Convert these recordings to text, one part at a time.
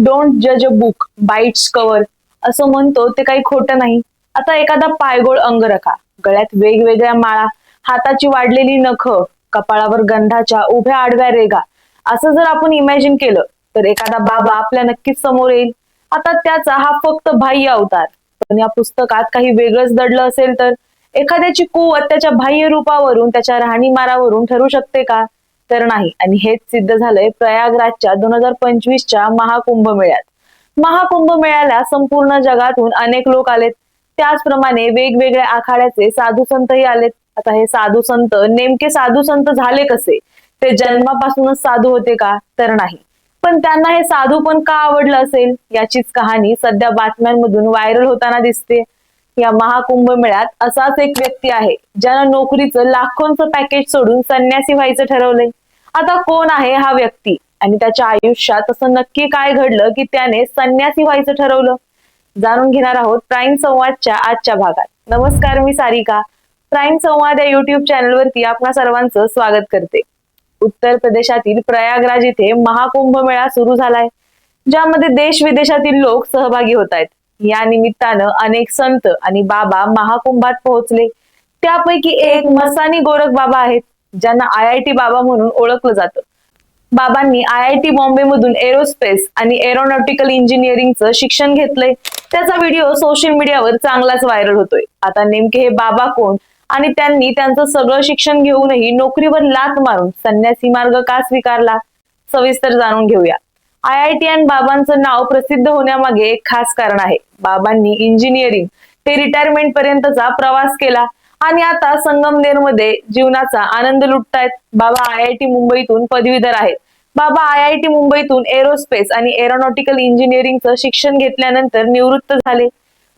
Don't जज a book bites cover असं म्हणतो ते काही खोटं नाही. आता एखादा पायगोळ अंगरखा गळ्यात वेगवेगळ्या माळा हाताची वाढलेली नख कपाळावर गंधाच्या उभ्या आडव्या रेगा. असं जर आपण इमॅजिन केलं तर एखादा बाबा आपल्या नक्कीच समोर येईल. आता त्याचा हा फक्त बाह्य अवतार. पण या पुस्तकात काही वेगळंच दडलं असेल तर? एखाद्याची कुवत त्याच्या बाह्य रूपावरून त्याच्या राहणीमारावरून ठरू शकते का? तर नाही. आणि हेच सिद्ध झालंय प्रयागराजच्या दोन हजार पंचवीसच्या महाकुंभ मेळ्यात महाकुंभ मेळ्याला संपूर्ण जगातून अनेक लोक आलेत. त्याचप्रमाणे वेगवेगळ्या आखाड्याचे साधू संतही आलेत. आता हे साधू संत नेमके साधू संत झाले कसे? ते जन्मापासूनच साधू होते का? तर नाही. पण त्यांना हे साधू पण का आवडलं असेल? याचीच कहाणी सध्या बातम्यांमधून व्हायरल होताना दिसते. या महाकुंभ मेळ्यात असाच एक व्यक्ती आहे ज्यानं नोकरीचं लाखोंचं पॅकेज सोडून संन्यासी व्हायचं ठरवलंय. आता कोण आहे हा व्यक्ती? आणि त्याच्या आयुष्यात असं नक्की काय घडलं की त्याने संन्यासी व्हायचं ठरवलं? जाणून घेणार आहोत प्राईम संवादच्या आजच्या भागात. नमस्कार मी सारिका. प्राईम संवाद या युट्यूब चॅनलवरती आपणा सर्वांचं स्वागत करते. उत्तर प्रदेशातील प्रयागराज इथे महाकुंभ मेळा सुरू झालाय ज्यामध्ये देश विदेशातील लोक सहभागी होत आहेत या निमित्तानं अनेक संत आणि बाबा महाकुंभात पोहोचले. त्यापैकी एक मसानी गोरख बाबा आहेत. ज्यांना आय आय टी बाबा म्हणून ओळखलं जातं. बाबांनी आय आय टी बॉम्बे मधून एरोस्पेस आणि एरोनॉटिकल इंजिनिअरिंगचं शिक्षण घेतलंय. त्याचा व्हिडिओ सोशल मीडियावर चांगलाच व्हायरल होतोय. आता नेमके हे बाबा कोण? आणि त्यांनी त्यांचं सगळं शिक्षण घेऊनही नोकरीवर लात मारून संन्यासी मार्ग का स्वीकारला? सविस्तर जाणून घेऊया. आय आय टी आणि बाबांचं नाव प्रसिद्ध होण्यामागे एक खास कारण आहे. बाबांनी इंजिनिअरिंग ते रिटायरमेंट पर्यंतचा प्रवास केला. आणि आता संगमनेरमध्ये जीवनाचा आनंद लुटतायत. बाबा आय आय टी मुंबईतून पदवीधर आहेत. बाबा आय आय टी मुंबईतून एरोस्पेस आणि एरोनॉटिकल इंजिनिअरिंगचं शिक्षण घेतल्यानंतर निवृत्त झाले.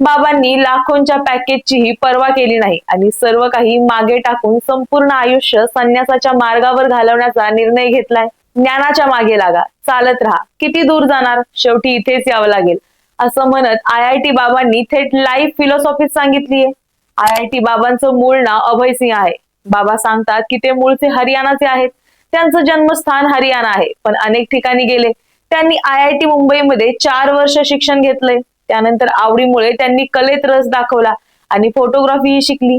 बाबांनी लाखोंच्या पॅकेजचीही पर्वा केली नाही आणि सर्व काही मागे टाकून संपूर्ण आयुष्य संन्यासाच्या मार्गावर घालवण्याचा निर्णय घेतलाय. ज्ञानाच्या मागे लागा चालत राहा. किती दूर जाणार? शेवटी इथेच यावं लागेल. असं म्हणत आय आय टी बाबांनी थेट लाईफ फिलॉसॉफी सांगितलीये. आय आय टी बाबांचं मूळ नाव अभय सिंह आहे. बाबा सांगतात की ते मूळचे हरियाणाचे आहेत. त्यांचं जन्मस्थान हरियाणा आहे. पण अनेक ठिकाणी गेले. त्यांनी आय आय टी मुंबईमध्ये चार वर्ष शिक्षण घेतले त्यानंतर आवडीमुळे त्यांनी कलेत रस दाखवला आणि फोटोग्राफी शिकली.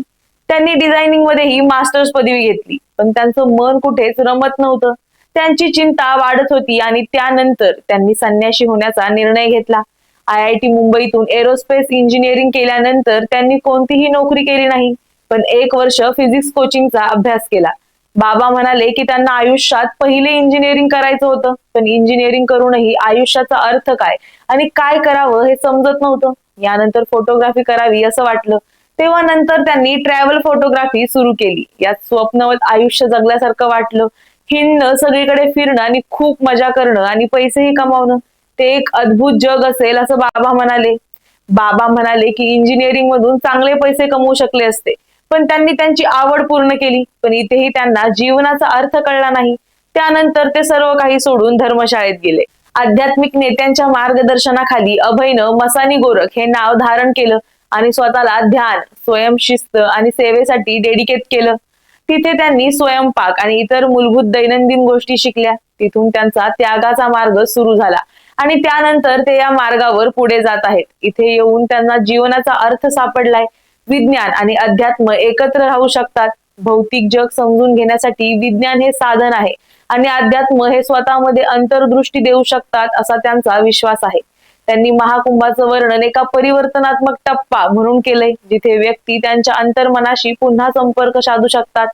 त्यांनी डिझायनिंग मध्येही मास्टर्स पदवी घेतली. पण त्यांचं मन कुठेच रमत नव्हतं. त्यांची चिंता वाढत होती आणि त्यानंतर त्यांनी संन्याशी होण्याचा निर्णय घेतला. आय आय टी मुंबईतून एरोस्पेस इंजिनिअरिंग केल्यानंतर त्यांनी कोणतीही नोकरी केली नाही. पण एक वर्ष फिजिक्स कोचिंगचा अभ्यास केला. बाबा म्हणाले की त्यांना आयुष्यात पहिले इंजिनिअरिंग करायचं होतं. पण इंजिनिअरिंग करूनही आयुष्याचा अर्थ काय आणि काय करावं हे समजत नव्हतं. यानंतर फोटोग्राफी करावी असं वाटलं. तेव्हा नंतर त्यांनी ट्रॅव्हल फोटोग्राफी सुरू केली. यात स्वप्नवत आयुष्य जगल्यासारखं वाटलं. हिंडणं सगळीकडे फिरणं आणि खूप मजा करणं आणि पैसेही कमावणं. ते एक अद्भुत जग असेल असं बाबा म्हणाले. बाबा म्हणाले की इंजिनिअरिंग मधून चांगले पैसे कमवू शकले असते. पण त्यांनी त्यांची आवड पूर्ण केली. पण इथेही त्यांना जीवनाचा अर्थ कळला नाही. त्यानंतर ते सर्व काही सोडून धर्मशाळेत गेले. आध्यात्मिक नेत्यांच्या मार्गदर्शनाखाली अभयनं मसानी गोरख हे नाव धारण केलं आणि स्वतःला ध्यान स्वयंशिस्त आणि सेवेसाठी डेडिकेट केलं. तिथे त्यांनी स्वयंपाक आणि इतर मूलभूत दैनंदिन गोष्टी शिकल्या. तिथून त्यांचा त्यागाचा मार्ग सुरू झाला. आणि त्यानंतर ते या मार्गावर पुढे जात आहेत. इथे येऊन त्यांना जीवनाचा अर्थ सापडलाय. विज्ञान आणि अध्यात्म एकत्र राहू शकतात. भौतिक जग समजून घेण्यासाठी विज्ञान हे साधन आहे. आणि अध्यात्म हे स्वतःमध्ये अंतर्दृष्टी देऊ शकतात असा त्यांचा विश्वास आहे. त्यांनी महाकुंभाचं वर्णन एका परिवर्तनात्मक टप्पा म्हणून केलंय जिथे व्यक्ती त्यांच्या अंतर्मनाशी पुन्हा संपर्क साधू शकतात.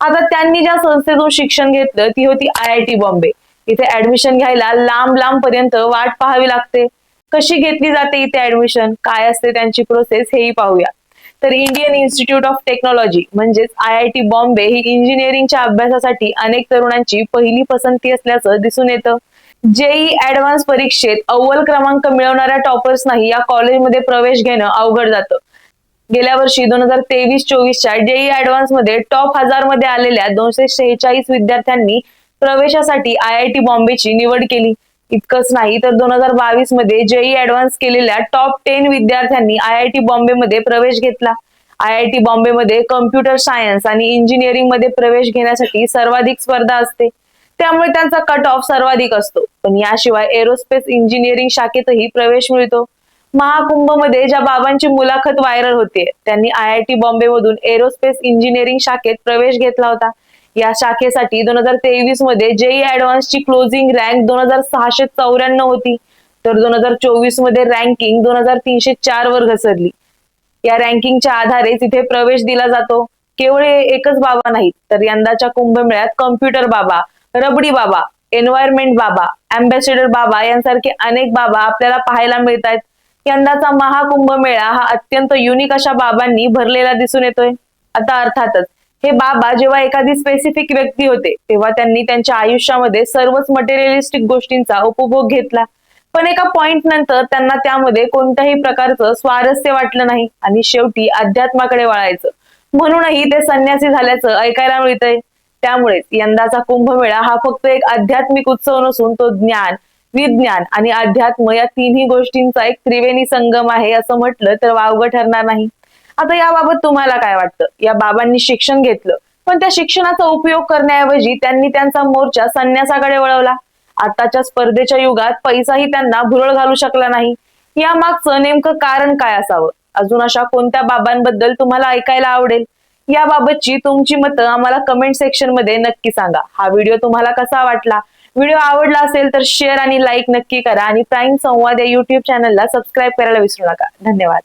आता त्यांनी ज्या संस्थेतून शिक्षण घेतलं ती होती आय आय टी बॉम्बे. इथे ऍडमिशन घ्यायला लांब लांब पर्यंत वाट पाहावी लागते. कशी घेतली जाते इथे ऍडमिशन काय असते त्यांची प्रोसेस हेही पाहूया. तर इंडियन इन्स्टिट्यूट ऑफ टेक्नॉलॉजी म्हणजेच आय आय टी बॉम्बे ही इंजिनिअरिंगच्या अभ्यासासाठी अनेक तरुणांची पहिली पसंती असल्याचं दिसून येतं. जेई ऍडव्हान्स परीक्षेत अव्वल क्रमांक मिळवणाऱ्या टॉपर्सनाही या कॉलेजमध्ये प्रवेश घेणं अवघड जातं. गेल्या वर्षी दोन हजार तेवीस चोवीसच्या जेई ऍडव्हान्समध्ये टॉप हजारमध्ये आलेल्या दोनशे शेहेचाळीस विद्यार्थ्यांनी प्रवेशासाठी आय आय टी बॉम्बेची निवड केली. इतकंच नाही तर दोन हजार बावीसमध्ये जेई ऍडव्हान्स केलेल्या टॉप टेन विद्यार्थ्यांनी आय आय टी बॉम्बे मध्ये प्रवेश घेतला. आय आय टी बॉम्बे मध्ये कम्प्युटर सायन्स आणि इंजिनिअरिंगमध्ये प्रवेश घेण्यासाठी सर्वाधिक स्पर्धा असते. त्यामुळे त्यांचा कट ऑफ सर्वाधिक असतो. पण याशिवाय एरोस्पेस इंजिनिअरिंग शाखेतही प्रवेश मिळतो. महाकुंभमध्ये ज्या बाबांची मुलाखत व्हायरल होते त्यांनी आय आय टी बॉम्बे मधून एरोस्पेस इंजिनिअरिंग शाखेत प्रवेश घेतला होता. या शाखेसाठी दोन हजार तेवीसमध्ये जेई ऍडव्हान्स ची क्लोजिंग रँक दोन हजार सहाशे चौऱ्याण्णव होती तर दोन हजार चोवीसमध्ये रँकिंग दोन हजार तीनशे चार वर घसरली. या रँकिंगच्या आधारे तिथे प्रवेश दिला जातो. केवळ एकच बाबा नाहीत तर यंदाच्या कुंभमेळ्यात कम्प्युटर बाबा रबडी बाबा एन्व्हायरमेंट बाबा अँबॅसेडर बाबा यांसारखे अनेक बाबा आपल्याला पाहायला मिळत आहेत यंदाचा महाकुंभ मेळा हा अत्यंत युनिक अशा बाबांनी भरलेला दिसून येतोय. आता अर्थातच हे बाबा जेव्हा एखादी स्पेसिफिक व्यक्ती होते तेव्हा त्यांनी त्यांच्या आयुष्यामध्ये सर्वच मटेरियलिस्टिक गोष्टींचा उपभोग घेतला. पण एका पॉइंट नंतर त्यांना त्यामध्ये कोणत्याही प्रकारचं स्वारस्य वाटलं नाही आणि शेवटी अध्यात्माकडे वळायचं. म्हणूनही ते संन्यासी झाल्याचं ऐकायला मिळतंय. त्यामुळे यंदाचा कुंभमेळा हा फक्त एक आध्यात्मिक उत्सव नसून तो ज्ञान विज्ञान आणि अध्यात्म या तिन्ही गोष्टींचा एक त्रिवेणी संगम आहे असं म्हटलं तर वावगं ठरणार नाही. आता याबाबत तुम्हाला काय वाटतं? या बाबांनी शिक्षण घेतलं पण त्या शिक्षणाचा उपयोग करण्याऐवजी त्यांनी त्यांचा मोर्चा संन्यासाकडे वळवला. आताच्या स्पर्धेच्या युगात पैसाही त्यांना भुरळ घालू शकला नाही. या मागचं नेमकं कारण काय असावं? अजून अशा कोणत्या बाबांबद्दल तुम्हाला ऐकायला आवडेल? याबाबतची तुमची मतं आम्हाला कमेंट सेक्शनमध्ये नक्की सांगा. हा व्हिडिओ तुम्हाला कसा वाटला? व्हिडिओ आवडला असेल तर शेअर आणि लाईक नक्की करा आणि प्राईम संवाद या युट्यूब चॅनलला सबस्क्राईब करायला विसरू नका. धन्यवाद.